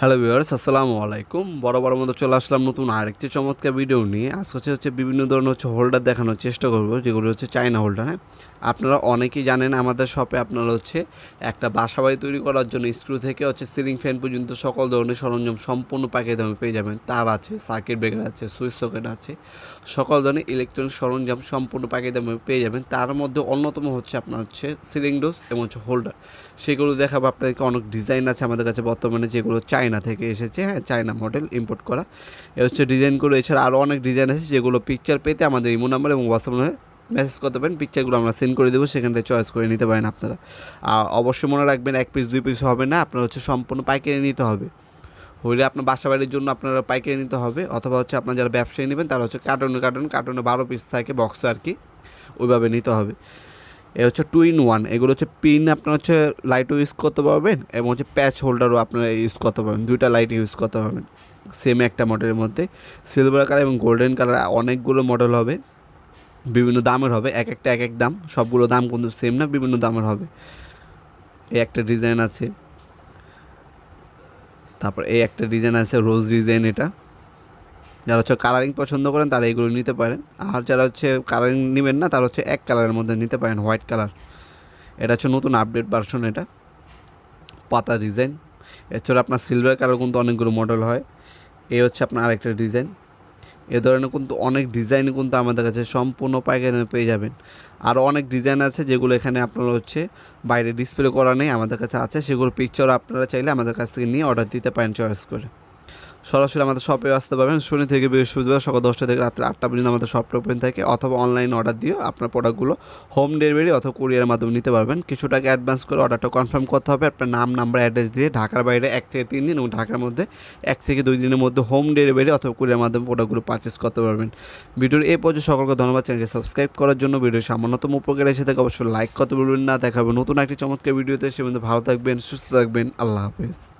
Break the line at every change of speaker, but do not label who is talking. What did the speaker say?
Hello viewers, আসসালামু আলাইকুম। বড় বড় মতো চলে আসলাম নতুন আরেকটি চমৎকার ভিডিও নিয়ে। আজকে হচ্ছে বিভিন্ন ধরনের হচ্ছে হোল্ডার দেখানোর চেষ্টা করব, যেগুলো হচ্ছে চায়না হোল্ডার হ্যাঁ? আপনারা অনেকেই জানেন আমাদের শপে আপনারা হচ্ছে একটা বাসা বাড়ি তৈরি করার জন্য স্ক্রু থেকে হচ্ছে সিলিং ফ্যান পর্যন্ত সকল ধরনের সরঞ্জাম সম্পূর্ণ প্যাকেজ দামে পেয়ে যাবেন। তার আছে সার্কিট ব্রেকার আছে সুইচ সকেট আছে, সকল ধরনের ইলেকট্রনিক সরঞ্জাম সম্পূর্ণ প্যাকেজ দামে পেয়ে যাবেন। তার মধ্যে অন্যতম হচ্ছে আপনার হচ্ছে সিলিং ডোজ এবং হচ্ছে হোল্ডার সেগুলো দেখাবো আপনাদেরকে, অনেক ডিজাইন আছে আমাদের কাছে বর্তমানে, যেগুলো চায়না থেকে এসেছে হ্যাঁ চায়না মডেল ইম্পোর্ট করা। এ হচ্ছে ডিজাইনগুলো এছাড়া আরও অনেক ডিজাইন আছে যেগুলো পিকচার পেতে আমাদের ইমো নাম্বার এবং হোয়াটসঅ্যাপ মেসেজ করতে পারেন পিকচারগুলো আমরা সেন্ড করে দেবো সেখান থেকে চয়েস করে নিতে পারেন আপনারা। আর অবশ্যই মনে রাখবেন, এক পিস দুই পিস হবে না, আপনার হচ্ছে সম্পূর্ণ পাইকারি নিতে হবে। হইলে আপনার বাসা বাড়ির জন্য আপনারা পাইকারি নিতে হবে, অথবা হচ্ছে আপনার যারা ব্যবসায়ী নেবেন, তারা হচ্ছে কার্টুনে কার্টুন কার্টুনে বারো পিস থাকে বক্স আর কি ওইভাবে নিতে হবে। এ হচ্ছে টু ইন ওয়ান এগুলো হচ্ছে পিন আপনার হচ্ছে লাইটও ইউজ করতে পারবেন, এবং হচ্ছে প্যাচ হোল্ডারও আপনারা ইউজ করতে পারবেন, দুইটা লাইট ইউজ করতে পারবেন। সেম একটা মডেলের মধ্যে সিলভার কালার এবং গোল্ডেন কালার অনেকগুলো মডেল হবে। বিভিন্ন দামের হবে, এক একটা, এক এক দাম। সবগুলো দাম কিন্তু সেম না, বিভিন্ন দামের হবে। এই একটা ডিজাইন আছে। তারপর এই একটা ডিজাইন আছে রোজ ডিজাইন এটা। যারা হচ্ছে কালারিং পছন্দ করেন, তারা এগুলো নিতে পারেন। আর যারা হচ্ছে কালারিং নেবেন না, তারা হচ্ছে এক কালারের মধ্যে নিতে পারেন হোয়াইট কালার এটা হচ্ছে নতুন আপডেট ভার্সন এটা। পাতা ডিজাইন এছাড়া আপনার সিলভার কালার কিন্তু অনেকগুলো মডেল হয়। এই হচ্ছে আপনার আরেকটা ডিজাইন এ ধরনের কিন্তু অনেক ডিজাইন কিন্তু আমাদের কাছে সম্পূর্ণ পাইকারি পেয়ে যাবেন। আরও অনেক ডিজাইন আছে যেগুলো এখানে আপনারা হচ্ছে বাইরে ডিসপ্লে করা নেই আমাদের কাছে আছে। সেগুলো পিকচার আপনারা চাইলে আমাদের কাছ থেকে নিয়ে অর্ডার দিতে পারেন চয়েস করে। সরাসরি আমাদের শপে আসতে পারবেন। শনি থেকে বৃহস্পতিবার সকাল দশটা থেকে রাত্রে আটটা পর্যন্ত আমাদের শপটা ওপেন থাকে অথবা অনলাইন অর্ডার দিয়ে আপনার প্রোডাক্টগুলো হোম ডেলিভারি অথবা কুরিয়ারের মাধ্যমে নিতে পারবেন। কিছু টাকা অ্যাডভান্স করে অর্ডারটা কনফার্ম করতে হবে। আপনার নাম নাম্বার অ্যাড্রেস দিয়ে ঢাকার বাইরে এক থেকে তিন দিন এবং ঢাকার মধ্যে এক থেকে দুই দিনের মধ্যে হোম ডেলিভারি অথবা কুরিয়ার মাধ্যমে প্রোডাক্টগুলো পারচেস করতে পারবেন। ভিডিওর এই পর্যন্ত সকলকে ধন্যবাদ চ্যানেলকে সাবস্ক্রাইব করার জন্য। ভিডিও সামান্যতম উপকার এসে থাকে অবশ্যই লাইক করতে বলবেন না। দেখা হবে নতুন একটি চমৎকার ভিডিওতে। সে মধ্যে ভালো থাকবেন, সুস্থ থাকবেন। আল্লাহ হাফেজ।